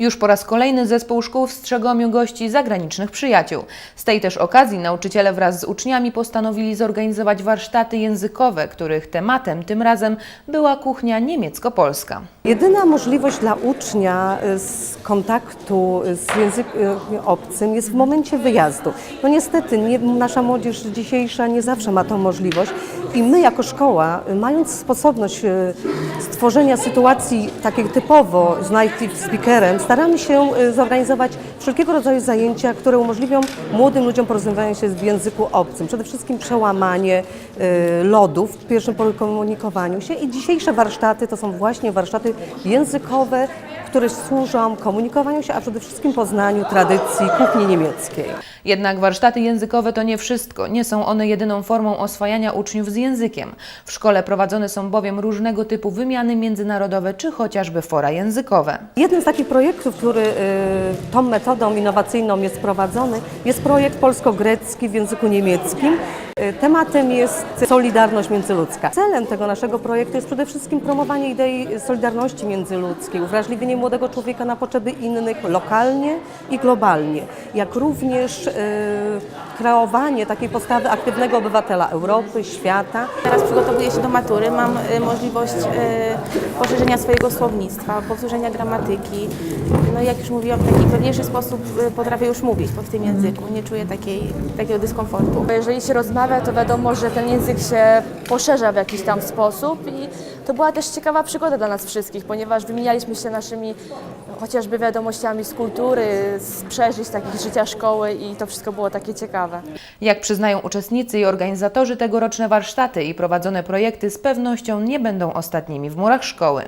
Już po raz kolejny zespół szkół w Strzegomiu gości zagranicznych przyjaciół. Z tej też okazji nauczyciele wraz z uczniami postanowili zorganizować warsztaty językowe, których tematem tym razem była kuchnia niemiecko-polska. Jedyna możliwość dla ucznia y, z kontaktu z językiem obcym jest w momencie wyjazdu. No niestety nie, nasza młodzież dzisiejsza nie zawsze ma tą możliwość i my jako szkoła, y, mając sposobność stworzenia sytuacji takiej typowo z native speakerem, staramy się y, zorganizować wszelkiego rodzaju zajęcia, które umożliwią młodym ludziom porozumiewanie się w języku obcym. Przede wszystkim przełamanie y, lodów w pierwszym komunikowaniu się i dzisiejsze warsztaty to są właśnie warsztaty językowe, które służą komunikowaniu się, a przede wszystkim poznaniu tradycji kuchni niemieckiej. Jednak warsztaty językowe to nie wszystko. Nie są one jedyną formą oswajania uczniów z językiem. W szkole prowadzone są bowiem różnego typu wymiany międzynarodowe czy chociażby fora językowe. Jednym z takich projektów, który y, tą metodą innowacyjną jest prowadzony, jest projekt polsko-grecki w języku niemieckim. Y, Tematem jest solidarność międzyludzka. Celem tego naszego projektu jest przede wszystkim promowanie idei solidarności międzyludzkiej, uwrażliwienie młodego człowieka na potrzeby innych lokalnie i globalnie, jak również y, kreowanie takiej postawy aktywnego obywatela Europy, świata. Teraz przygotowuję się do matury, mam y, możliwość y, poszerzenia swojego słownictwa, powtórzenia gramatyki. No i jak już mówiłam, w taki pewniejszy sposób y, potrafię już mówić pod tym języku, nie czuję takiej, takiego dyskomfortu. Bo jeżeli się to wiadomo, że ten język się poszerza w jakiś tam sposób i to była też ciekawa przygoda dla nas wszystkich, ponieważ wymienialiśmy się naszymi chociażby wiadomościami z kultury, z przeżyć takich życia szkoły i to wszystko było takie ciekawe. Jak przyznają uczestnicy i organizatorzy tegoroczne warsztaty i prowadzone projekty z pewnością nie będą ostatnimi w murach szkoły.